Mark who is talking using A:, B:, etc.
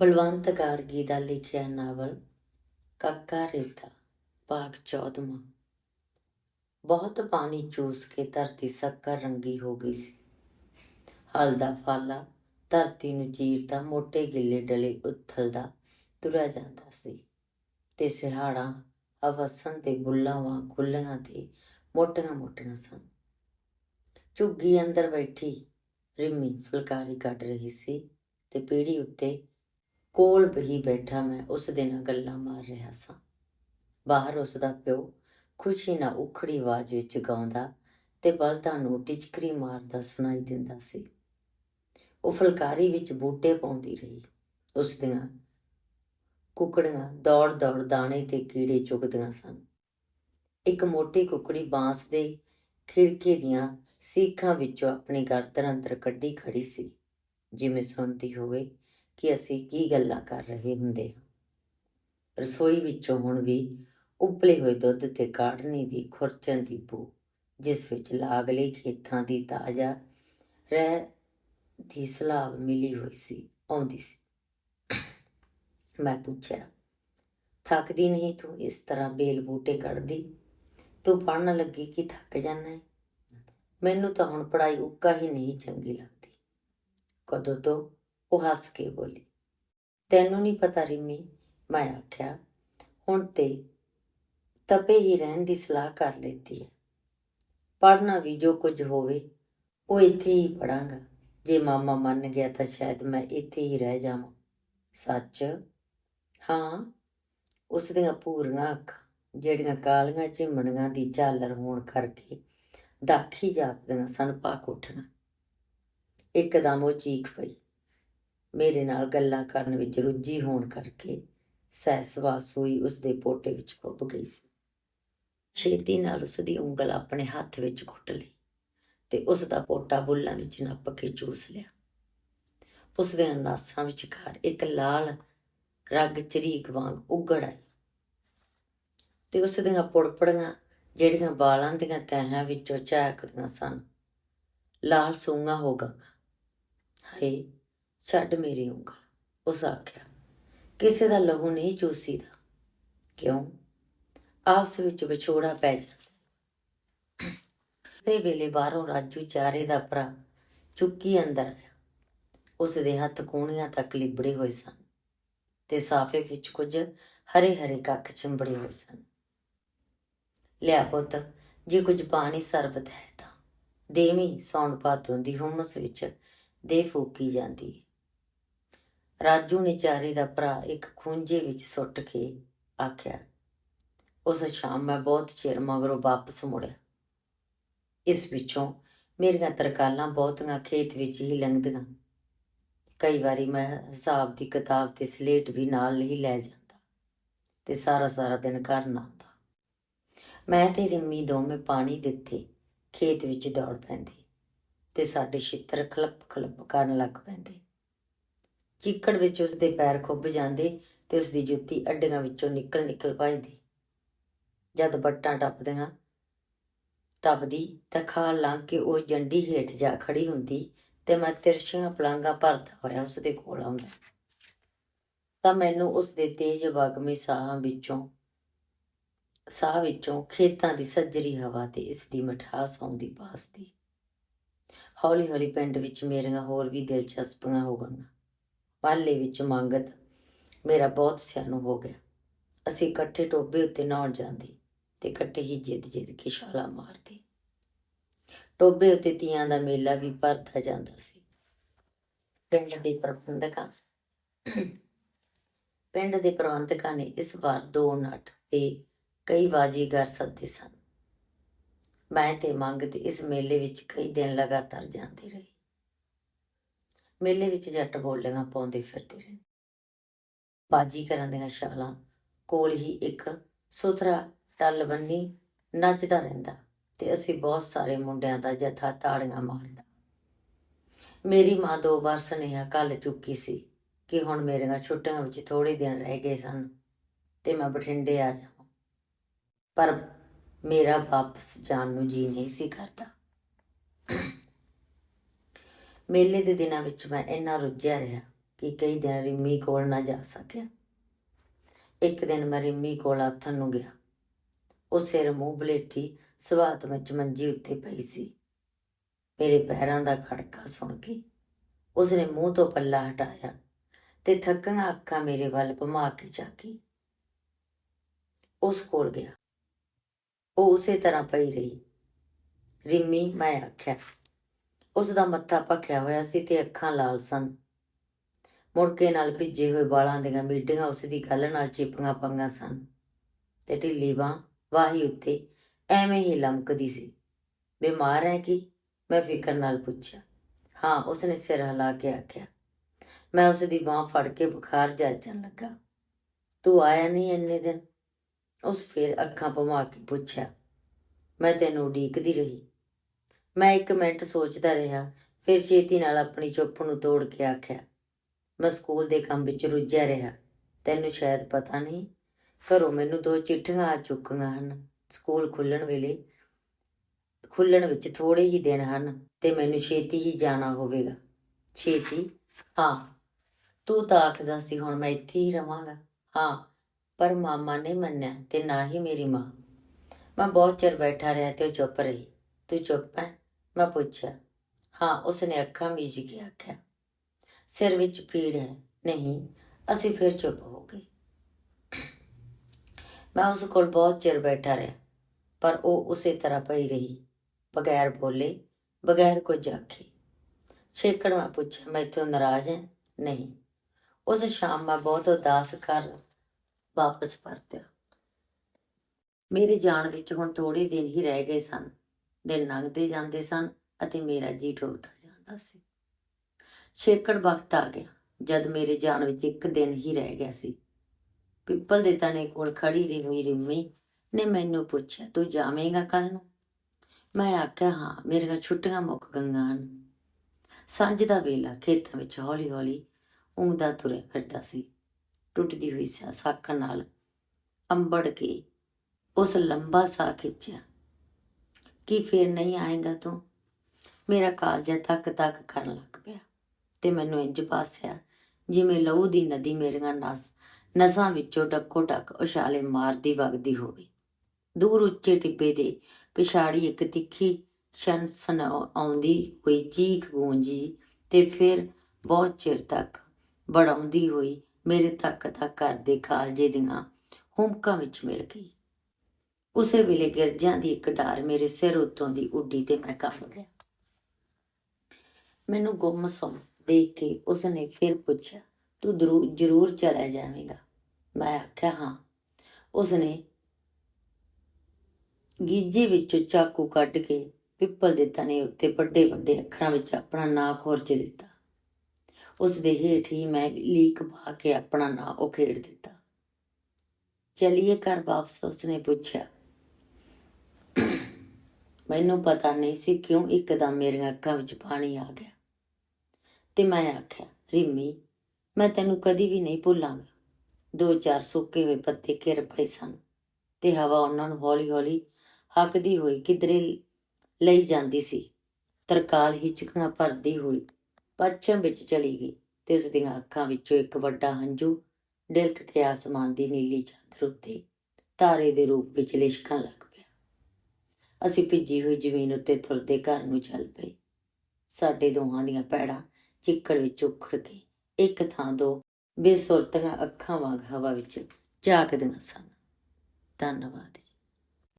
A: ਬਲਵੰਤ ਗਾਰਗੀ ਦਾ ਲਿਖਿਆ ਨਾਵਲ ਕਾਕਾ ਰੇਤਾ ਭਾਗ 14 ਬਹੁਤ ਪਾਣੀ ਚੂਸ ਕੇ ਧਰਤੀ ਸ਼ੱਕਰ ਰੰਗੀ ਹੋ ਗਈ ਸੀ। ਹਲਦਾ ਫਾਲਾ ਧਰਤੀ ਨੂੰ ਚੀਰਦਾ ਮੋٹے ਗਿੱਲੇ ਡਲੇ ਉਥਲਦਾ ਤੁਰਿਆ ਜਾਂਦਾ ਸੀ ਤੇ ਸਿਹਾੜਾਂ ਅਵਸਨ ਤੇ ਬੁੱਲਾਂ ਵਾਂ ਖੁੱਲੀਆਂ ਤੇ ਮੋਟੀਆਂ ਮੋਟੀਆਂ ਸਨ। ਝੁੱਗੀ ਅੰਦਰ ਬੈਠੀ, ਰਿੰਮੀ ਫੁਲਕਾਰੀ ਕੱਢ ਰਹੀ ਸੀ ਤੇ ਪੀੜੀ ਉੱਤੇ ਕੋਲ ਬਹੀ ਬੈਠਾ ਮੈਂ, ਉਸ ਦੇ ਨਾਲ ਗੱਲਾਂ ਮਾਰ ਰਿਹਾ ਸਾਂ। ਬਾਹਰ ਉਸ ਦਾ ਪਿਓ ਖੁਸ਼ੀ ਨਾਲ ਉਖੜੀ ਆਵਾਜ਼ ਵਿੱਚ ਗਾਉਂਦਾ ਤੇ ਬਲਦਾਂ ਨੂੰ ਟਿਚਕਰੀ ਮਾਰਦਾ ਸੁਣਾਈ ਦਿੰਦਾ ਸੀ। ਉਹ ਫੁਲਕਾਰੀ ਵਿੱਚ ਬੂਟੇ ਪਾਉਂਦੀ ਰਹੀ। ਉਸ ਦੀਆਂ ਕੁਕੜੀਆਂ ਦੌੜ ਦੌੜ ਦਾਣੇ ਤੇ ਕੀੜੇ ਚੁਗਦੀਆਂ ਸਨ। ਇੱਕ ਮੋਟੀ ਕੁਕੜੀ ਬਾਂਸ ਦੇ ਖਿੜਕੇ ਦੀਆਂ ਸੀਖਾਂ ਵਿੱਚੋਂ ਆਪਣੀ ਗਰਦਨ ਅੰਦਰ ਕੱਢੀ ਖੜੀ ਸੀ। ਜਿਵੇਂ ਸੁਣਦੀ ਹੋਵੇ ਕਿ ਅਸੀਂ ਕੀ ਗੱਲਾਂ ਕਰ ਰਹੇ ਹੁੰਦੇ ਹਾਂ। ਰਸੋਈ ਵਿੱਚੋਂ ਹੁਣ ਵੀ ਉਬਲੇ ਹੋਏ ਦੁੱਧ ਤੇ ਕਾੜਨੀ ਦੀ ਖੁਰਚਣ ਦੀ ਬੂ, ਜਿਸ ਵਿੱਚ ਲਾਗਲੇ ਖੇਤਾਂ ਦੀ ਤਾਜ਼ਾ ਰਹਿ ਦੀ ਸਲਾਬ ਮਿਲੀ ਹੋਈ ਸੀ, ਆਉਂਦੀ ਸੀ। ਮੈਂ ਪੁੱਛਿਆ, ਥੱਕਦੀ ਨਹੀਂ ਤੂੰ ਇਸ ਤਰ੍ਹਾਂ ਬੇਲ ਬੂਟੇ ਕੱਢਦੀ? ਤੂੰ ਪੜਨ ਲੱਗੀ ਕਿ ਥੱਕ ਜਾਣਾ ਹੈ ਮੈਨੂੰ ਤਾਂ ਹੁਣ ਪੜਾਈ ਉੱਕਾ ਹੀ ਨਹੀਂ ਚੰਗੀ ਲੱਗਦੀ। ਕਦੋਂ ਤੋਂ ਉਹ ਹੱਸ ਕੇ ਬੋਲੀ, ਤੈਨੂੰ ਨਹੀਂ ਪਤਾ ਰਿਮੀ, ਮੈਂ ਆਖਿਆ, ਹੁਣ ਤੇ ਤਪੇ ਹੀ ਰਹਿਣ ਦੀ ਸਲਾਹ ਕਰ ਲੈਤੀ ਹੈ ਪੜਨਾ ਵੀ ਜੋ ਕੁਝ ਹੋਵੇ, ਉਹ ਇੱਥੇ ਹੀ ਪੜਾਂਗਾ ਜੇ ਮਾਮਾ ਮੰਨ ਗਿਆ ਤਾਂ ਸ਼ਾਇਦ ਮੈਂ ਇੱਥੇ ਹੀ ਰਹਿ ਜਾਵਾਂ। ਸੱਚ? ਹਾਂ, ਉਸ ਦੀਆਂ ਪੂਰੀਆਂ ਅੱਖਾਂ, ਜਿਹੜੀਆਂ ਕਾਲੀਆਂ ਝਿਮਣੀਆਂ ਦੀ ਝਾਲਰ ਹੋਣ ਕਰਕੇ ਦਾਖੀ ਜਾਪਦੀਆਂ ਸਨ, ਪਾਕ ਉੱਠਣਾ। ਇੱਕਦਮ ਉਹ ਚੀਖ ਪਈ ਮੇਰੇ ਨਾਲ ਗੱਲਾਂ ਕਰਨ ਵਿੱਚ ਰੁੱਝੀ ਹੋਣ ਕਰਕੇ ਸਹਿਸਵਾ ਸੂਈ ਉਸ ਦੇ ਪੋਟੇ ਵਿੱਚ ਖੁੱਭ ਗਈ ਸੀ। ਛੇਤੀ ਨਾਲ ਉਸ ਦੀ ਉਂਗਲ ਆਪਣੇ ਹੱਥ ਵਿੱਚ ਘੁੱਟ ਲਈ ਤੇ ਉਸ ਦਾ ਪੋਟਾ ਬੁੱਲਾਂ ਵਿੱਚ ਨੱਪ ਕੇ ਚੂਸ ਲਿਆ। ਉਸ ਦੇ ਨਾਸਾਂ ਵਿਚਕਾਰ ਇੱਕ ਲਾਲ ਰੱਗ ਚਰੀਕ ਵਾਂਗ ਉਗੜ ਆਈ ਤੇ ਉਸ ਦੀਆਂ ਪੁੜਪੜੀਆਂ ਜਿਹੜੀਆਂ ਬਾਲਾਂ ਦੀਆਂ ਤਹਿਆਂ ਵਿੱਚੋਂ ਝਾਕਦੀਆਂ ਸਨ। ਲਾਲ ਸੂੰਗਾ ਹੋ ਗਈਆਂ। ਹਾਏ ਛੱਡ ਮੇਰੀ ਉਂਗਲ। ਉਸ ਆਖਿਆ, ਕਿਸੇ ਦਾ ਲਹੂ ਨਹੀਂ ਚੂਸੀਦਾ। ਕਿਉਂ? ਆਪਸ ਵਿੱਚ ਵਿਛੋੜਾ ਪੈ ਜਾਂਦਾ। ਤੇ ਵੇਲੇ ਬਾਹਰੋਂ ਰਾਜੂ ਚਾਰੇ ਦਾ ਭਰਾ ਚੁੱਕੀ ਅੰਦਰ ਆਇਆ। ਉਸ ਦੇ ਹੱਥ ਕੋਣੀਆਂ ਤੱਕ ਲਿਬੜੇ ਹੋਏ ਸਨ ਤੇ ਸਾਫੇ ਵਿੱਚ ਕੁਝ ਹਰੇ ਹਰੇ ਕੱਖ ਚਿੰਬੜੇ ਹੋਏ ਸਨ। ਲਿਆ ਪੁੱਤ, ਜੇ ਕੁਝ ਪਾਣੀ ਸਰਬਤ ਹੈ ਤਾਂ। ਦੇਵੀ ਸੌਣ ਪਾਤੋਂ ਦੀ ਹੁਮਸ ਵਿੱਚ ਦੇ ਫੂਕੀ ਜਾਂਦੀ ਰਾਜੂ ਨੇ ਚਾਰੇ ਦਾ ਭਰਾ ਇੱਕ ਖੂੰਜੇ ਵਿੱਚ ਸੁੱਟ ਕੇ ਆਖਿਆ, ਉਸ ਸ਼ਾਮ ਮੈਂ ਬਹੁਤ ਚਿਰ ਮਗਰੋਂ ਵਾਪਸ ਮੁੜਿਆ। ਇਸ ਵਿੱਚੋਂ ਮੇਰੀਆਂ ਤਰਕਾਲਾਂ ਬਹੁਤੀਆਂ ਖੇਤ ਵਿੱਚ ਹੀ ਲੰਘਦੀਆਂ। ਕਈ ਵਾਰੀ ਮੈਂ ਹਿਸਾਬ ਦੀ ਕਿਤਾਬ ਤੇ ਸਲੇਟ ਵੀ ਨਾਲ ਨਹੀਂ ਲੈ ਜਾਂਦਾ ਤੇ ਸਾਰਾ ਸਾਰਾ ਦਿਨ ਘਰ ਨਾ ਆਉਂਦਾ। ਮੈਂ ਤੇ ਰਿੰਮੀ ਦੋਵੇਂ ਪਾਣੀ ਦਿੱਤੇ ਖੇਤ ਵਿੱਚ ਦੌੜ ਪੈਂਦੇ ਤੇ ਸਾਡੇ ਛਿੱਤਰ ਖਲਪ ਖਲਪ ਕਰਨ ਲੱਗ ਪੈਂਦੇ। ਚਿੱਕੜ ਵਿੱਚ ਉਸ ਦੇ ਪੈਰ ਖੁੱਭ ਜਾਂਦੇ ਤੇ ਉਸ ਦੀ ਜੁੱਤੀ ਅੱਡੀਆਂ ਵਿੱਚੋਂ ਨਿਕਲ ਨਿਕਲ ਭੱਜਦੀ ਜਦ ਬੱਟਾਂ ਟੱਪਦੀਆਂ ਟੱਪਦੀ ਤਾਂ ਖਾਲ ਲੰਘ ਕੇ ਉਹ ਜੰਡੀ ਹੇਠ ਜਾ ਖੜੀ ਹੁੰਦੀ ਤੇ ਮੈਂ ਤਿਰਛੀਆਂ ਪਲਾਂਗਾ ਭਰਦਾ ਹੋਇਆ ਉਸ ਦੇ ਕੋਲ ਆਉਂਦਾ। ਤਾਂ ਮੈਨੂੰ ਉਸ ਦੇ ਤੇਜ਼ ਵਗਮੀ ਸਾਹਾਂ ਵਿੱਚੋਂ, ਸਾਹ ਵਿੱਚੋਂ ਖੇਤਾਂ ਦੀ ਸੱਜਰੀ ਹਵਾ ਤੇ ਇਸ ਦੀ ਮਠਾਸ ਆਉਂਦੀ ਪਾਸਦੀ ਹੌਲੀ ਹੌਲੀ ਪਿੰਡ ਵਿੱਚ ਮੇਰੀਆਂ ਹੋਰ ਵੀ ਦਿਲਚਸਪੀਆਂ ਹੋ ਗਈਆਂ ਪਾਲੇ ਵਿੱਚ ਮੰਗਤ ਮੇਰਾ ਬਹੁਤ ਸਿਆਣੂ ਹੋ ਗਿਆ। ਅਸੀਂ ਇਕੱਠੇ ਟੋਬੇ ਉੱਤੇ ਨਹਾਉਣ ਜਾਂਦੇ ਤੇ ਇਕੱਠੇ ਹੀ ਜਿੱਦ ਜਿੱਦ ਕੇ ਛਾਲਾ ਮਾਰਦੇ। ਟੋਬੇ ਉੱਤੇ ਤੀਆਂ ਦਾ ਮੇਲਾ ਵੀ ਭਰਦਾ ਜਾਂਦਾ ਸੀ। ਪਿੰਡ ਦੇ ਪ੍ਰਬੰਧਕਾਂ ਪਿੰਡ ਦੇ ਪ੍ਰਬੰਧਕਾਂ ਨੇ ਇਸ ਵਾਰ ਦੋ ਨਟ ਤੇ ਕਈ ਬਾਜੀਗਰ ਸੱਦੇ ਸਨ। ਮੈਂ ਤੇ ਮੰਗਤ ਇਸ ਮੇਲੇ ਵਿੱਚ ਕਈ ਦਿਨ ਲਗਾਤਾਰ ਜਾਂਦੇ ਰਹੇ। ਮੇਲੇ ਵਿੱਚ ਜੱਟ ਬੋਲੀਆਂ ਪਾਉਂਦੇ ਫਿਰਦੇ ਰਹੇ। ਬਾਜੀਗਰਾਂ ਦੀਆਂ ਸ਼ਾਲਾਂ ਕੋਲ ਹੀ ਇੱਕ ਸੁਥਰਾ ਟੱਲ ਬੰਨੀ ਨੱਚਦਾ ਰਹਿੰਦਾ ਤੇ ਅਸੀਂ ਬਹੁਤ ਸਾਰੇ ਮੁੰਡਿਆਂ ਦਾ ਜਥਾ ਤਾੜੀਆਂ ਮਾਰਦਾ। ਮੇਰੀ ਮਾਂ ਦੋ ਵਾਰ ਸੁਨੇਹਾ ਕੱਲ ਚੁੱਕੀ ਸੀ ਕਿ ਹੁਣ ਮੇਰੀਆਂ ਛੁੱਟੀਆਂ ਵਿੱਚ ਥੋੜੇ ਦਿਨ ਰਹਿ ਗਏ ਸਨ ਤੇ ਮੈਂ ਬਠਿੰਡੇ ਆ ਜਾਵਾਂ। ਪਰ ਮੇਰਾ ਵਾਪਸ ਜਾਣ ਨੂੰ ਜੀ ਨਹੀਂ ਸੀ ਕਰਦਾ। ਮੇਲੇ ਦੇ ਦਿਨਾਂ ਵਿੱਚ ਮੈਂ ਇੰਨਾ ਰੁੱਝਿਆ ਰਿਹਾ ਕਿ ਕਈ ਦਿਨ ਰਿੰਮੀ ਕੋਲ ਨਾ ਜਾ ਸਕਿਆ। ਇੱਕ ਦਿਨ ਮੈਂ ਰਿੰਮੀ ਕੋਲ ਆਥਣ ਨੂੰ ਗਿਆ। ਉਹ ਸਿਰ ਮੂੰਹ ਬਲੇਟੀ ਸਵਾਤ ਵਿੱਚ ਮੰਜੀ ਉੱਤੇ ਪਈ ਸੀ। ਮੇਰੇ ਪੈਰਾਂ ਦਾ ਖੜਕਾ ਸੁਣ ਕੇ ਉਸਨੇ ਮੂੰਹ ਤੋਂ ਪੱਲਾ ਹਟਾਇਆ ਤੇ ਥੱਕੀਆਂ ਅੱਖਾਂ ਮੇਰੇ ਵੱਲ ਭਮਾ ਕੇ ਝਾਕੀ। ਉਸ ਕੋਲ ਗਿਆ। ਉਹ ਉਸੇ ਤਰ੍ਹਾਂ ਪਈ ਰਹੀ। ਰਿੰਮੀ ਮੈਂ ਆਖਿਆ ਉਸ ਦਾ ਮੱਥਾ ਭਖਿਆ ਹੋਇਆ ਸੀ ਤੇ ਅੱਖਾਂ ਲਾਲ ਸਨ। ਮੁੜਕੇ ਨਾਲ ਭਿੱਜੇ ਹੋਏ ਵਾਲਾਂ ਦੀਆਂ ਮੀਡੀਆਂ ਉਸ ਦੀ ਗੱਲ ਨਾਲ ਚਿਪੀਆਂ ਪੰਗਾਂ ਸਨ ਤੇ ਢਿੱਲੀ ਬਾਂਹ ਵਾਹੀ ਉੱਤੇ ਐਵੇਂ ਹੀ ਲਮਕਦੀ ਸੀ। ਬਿਮਾਰ ਹੈ ਕਿ? ਮੈਂ ਫਿਕਰ ਨਾਲ ਪੁੱਛਿਆ। ਹਾਂ, ਉਸਨੇ ਸਿਰ ਹਿਲਾ ਕੇ ਆਖਿਆ। ਮੈਂ ਉਸ ਦੀ ਬਾਂਹ ਫੜ ਕੇ ਬੁਖਾਰ ਜਾਚਣ ਲੱਗਾ। ਤੂੰ ਆਇਆ ਨਹੀਂ ਇੰਨੇ ਦਿਨ? ਉਸ ਫਿਰ ਅੱਖਾਂ ਭਮਾ ਕੇ ਪੁੱਛਿਆ। ਮੈਂ ਤੈਨੂੰ ਉਡੀਕਦੀ ਰਹੀ। ਮੈਂ ਇੱਕ ਮਿੰਟ ਸੋਚਦਾ ਰਿਹਾ, ਫਿਰ ਛੇਤੀ ਨਾਲ ਆਪਣੀ ਚੁੱਪ ਨੂੰ ਤੋੜ ਕੇ ਆਖਿਆ, ਮੈਂ ਸਕੂਲ ਦੇ ਕੰਮ ਵਿੱਚ ਰੁੱਝਿਆ ਰਿਹਾ, ਤੈਨੂੰ ਸ਼ਾਇਦ ਪਤਾ ਨਹੀਂ, ਘਰੋਂ ਮੈਨੂੰ ਦੋ ਚਿੱਠੀਆਂ ਆ ਚੁੱਕੀਆਂ ਹਨ, ਸਕੂਲ ਖੁੱਲਣ ਵੇਲੇ ਖੁੱਲਣ ਵਿੱਚ ਥੋੜੇ ਹੀ ਦਿਨ ਹਨ ਤੇ ਮੈਨੂੰ ਛੇਤੀ ਹੀ ਜਾਣਾ ਹੋਵੇਗਾ। ਛੇਤੀ? ਹਾਂ, ਤੂੰ ਤਾਂ ਆਖਦਾ ਸੀ ਹੁਣ ਮੈਂ ਇੱਥੇ ਹੀ ਰਵਾਂਗਾ। ਹਾਂ, ਪਰ ਮਾਮਾ ਨੇ ਮੰਨਿਆ ਤੇ ਨਾ ਹੀ ਮੇਰੀ ਮਾਂ। ਮੈਂ ਬਹੁਤ ਚਿਰ ਬੈਠਾ ਰਿਹਾ ਤੇ ਉਹ ਚੁੱਪ ਰਹੀ। ਤੂੰ ਚੁੱਪ ਹੈ? ਮੈਂ ਪੁੱਛਿਆ, ਹਾਂ, ਉਸਨੇ ਅੱਖਾਂ ਮੀਚ ਕੇ ਆਖਿਆ, ਸਿਰ ਵਿੱਚ ਪੀੜ ਹੈ, ਨਹੀਂ, ਅਸੀਂ ਫਿਰ ਚੁੱਪ ਹੋ ਗਏ। ਮੈਂ ਉਸ ਕੋਲ ਬਹੁਤ ਚਿਰ ਬੈਠਾ ਰਿਹਾ, ਪਰ ਉਹ ਉਸੇ ਤਰ੍ਹਾਂ ਪਈ ਰਹੀ, ਬਗੈਰ ਬੋਲੇ, ਬਗੈਰ ਕੁਝ ਆਖੇ। ਛੇਕੜ ਮੈਂ ਪੁੱਛਿਆ, ਮੈਂ ਇੱਥੋਂ ਨਾਰਾਜ਼ ਹੈ? ਨਹੀਂ। ਉਸ ਸ਼ਾਮ ਮੈਂ ਬਹੁਤ ਉਦਾਸ ਕਰ ਵਾਪਸ ਪਰਤਿਆ। ਮੇਰੇ ਜਾਣ ਵਿੱਚ ਹੁਣ ਥੋੜੇ ਦਿਨ ਹੀ ਰਹਿ ਗਏ ਸਨ। ਦਿਨ ਲੰਘਦੇ ਜਾਂਦੇ ਸਨ ਅਤੇ ਮੇਰਾ ਜੀ ਡੁੱਬਦਾ ਜਾਂਦਾ ਸੀ। ਛੇਕੜ ਵਕਤ ਆ ਗਿਆ ਜਦ ਮੇਰੇ ਜਾਨ ਵਿੱਚ ਇੱਕ ਦਿਨ ਹੀ ਰਹਿ ਗਿਆ ਸੀ। ਪਿੱਪਲ ਦੇ ਤਣੇ ਕੋਲ ਖੜੀ ਰਿਮੀ ਰਿਮੀ ਨੇ ਮੈਨੂੰ ਪੁੱਛਿਆ, ਤੂੰ ਜਾਵੇਂਗਾ ਕੱਲ ਨੂੰ? ਮੈਂ ਆਖਿਆ, ਹਾਂ ਮੇਰੀਆਂ ਛੁੱਟੀਆਂ ਮੁੱਕ ਗਈਆਂ ਹਨ। ਸਾਂਝ ਦਾ ਵੇਲਾ ਖੇਤਾਂ ਵਿੱਚ ਹੌਲੀ ਹੌਲੀ ਉਂਗਦਾ ਤੁਰਿਆ ਫਿਰਦਾ ਸੀ। ਟੁੱਟਦੀ ਹੋਈ ਸਾ- ਸਾਖਣ ਨਾਲ ਅੰਬੜ ਕੇ ਉਸ ਲੰਬਾ ਸਾਹ ਖਿੱਚਿਆ। ਕੀ ਫੇਰ ਨਹੀਂ ਆਏਗਾ ਤੂੰ? ਮੇਰਾ ਕਾਲਜਾ ਤੱਕ ਤੱਕ ਕਰਨ ਲੱਗ ਪਿਆ ਤੇ ਮੈਨੂੰ ਇੰਜ ਪਾਸਿਆ ਜਿਵੇਂ ਲਹੂ ਦੀ ਨਦੀ ਮੇਰੀਆਂ ਨਸ, ਨਸਾਂ ਵਿੱਚੋਂ ਡੱਕੋ ਡੱਕ ਉਛਾਲੇ ਮਾਰਦੀ ਵਗਦੀ ਹੋਵੇ। ਦੂਰ ਉੱਚੇ ਟਿੱਬੇ ਦੇ ਪਿਛਾੜੀ ਇੱਕ ਤਿੱਖੀ ਛਨਸਨ ਆਉਂਦੀ ਹੋਈ ਚੀਖ ਗੂੰਜੀ ਤੇ ਫਿਰ ਬਹੁਤ ਚਿਰ ਤੱਕ ਬੜਾਉਂਦੀ ਹੋਈ ਮੇਰੇ ਤੱਕ ਤੱਕ ਕਰਦੇ ਕਾਲਜੇ ਦੀਆਂ ਹੁਮਕਾਂ ਵਿੱਚ ਮਿਲ ਗਈ। ਉਸੇ ਵੇਲੇ ਗਿਰਜਾਂ ਦੀ ਇੱਕ ਡਾਰ ਮੇਰੇ ਸਿਰ ਉੱਤੋਂ ਦੀ ਉੱਡੀ ਤੇ ਮੈਂ ਕੰਬ ਗਿਆ। ਮੈਨੂੰ ਗੁੰਮ ਗੁੰਮਸਮ ਦੇਖ ਕੇ ਉਸਨੇ ਫਿਰ ਪੁੱਛਿਆ, ਤੂੰ ਦਰੂ- ਜ਼ਰੂਰ ਚਲਾ ਜਾਵੇਂਗਾ? ਮੈਂ ਆਖਿਆ, ਹਾਂ। ਉਸਨੇ ਗੀਜੇ ਵਿੱਚੋਂ ਚਾਕੂ ਕੱਢ ਕੇ ਪਿੱਪਲ ਦੇ ਤਣੇ ਉੱਤੇ ਵੱਡੇ ਵੱਡੇ ਅੱਖਰਾਂ ਵਿੱਚ ਆਪਣਾ ਨਾਂ ਖੋਰਚ ਦਿੱਤਾ। ਉਸ ਦੇ ਹੇਠ ਹੀ ਮੈਂ ਲੀਕ ਪਾ ਕੇ ਆਪਣਾ ਨਾਂ ਉਖੇੜ ਦਿੱਤਾ। ਚਲਿਏ ਘਰ, ਵਾਪਸ ਉਸਨੇ ਪੁੱਛਿਆ। ਮੈਨੂੰ ਪਤਾ ਨਹੀਂ ਸੀ ਕਿਉਂ ਇੱਕਦਮ ਮੇਰੀਆਂ ਅੱਖਾਂ ਵਿੱਚ ਪਾਣੀ ਆ ਗਿਆ। ਤੇ ਮੈਂ ਆਖਿਆ, ਰਿਮੀ, ਮੈਂ ਤੈਨੂੰ ਕਦੀ ਵੀ ਨਹੀਂ ਭੁੱਲਾਂਗਾ। ਦੋ ਚਾਰ ਸੁੱਕੇ ਹੋਏ ਪੱਤੇ ਘਿਰ ਪਏ ਸਨ ਤੇ ਹਵਾ ਉਹਨਾਂ ਨੂੰ ਹੌਲੀ-ਹੌਲੀ ਹੱਕਦੀ ਹੋਈ ਕਿਧਰੇ ਲਈ ਜਾਂਦੀ ਸੀ। ਤਰਕਾਲ ਹਿਚਕਾਂ ਭਰਦੀ ਹੋਈ ਪੱਛਮ ਵਿੱਚ ਚਲੀ ਗਈ ਤੇ ਉਸ ਦੀਆਂ ਅੱਖਾਂ ਵਿੱਚੋਂ ਇੱਕ ਵੱਡਾ ਹੰਝੂ ਡਿਲਕ ਕੇ ਆਸਮਾਨ ਦੀ ਨੀਲੀ ਚਾਦਰ ਉੱਤੇ ਤਾਰੇ ਦੇ ਰੂਪ ਵਿੱਚ ਲਿਸ਼ਕਣ ਲੱਗ ਅਸੀਂ ਭਿੱਜੀ ਹੋਈ ਜ਼ਮੀਨ ਉੱਤੇ ਤੁਰਦੇ ਘਰ ਨੂੰ ਚੱਲ ਪਏ। ਸਾਡੇ ਦੋਹਾਂ ਦੀਆਂ ਪੈੜਾਂ ਚਿੱਕੜ ਵਿੱਚ ਉਖੜ ਕੇ ਇੱਕ ਥਾਂ ਤੋਂ ਬੇਸੁਰਤੀਆਂ ਅੱਖਾਂ ਵਾਂਗ ਹਵਾ ਵਿੱਚ ਝਾਕਦੀਆਂ ਸਨ। ਧੰਨਵਾਦ ਜੀ।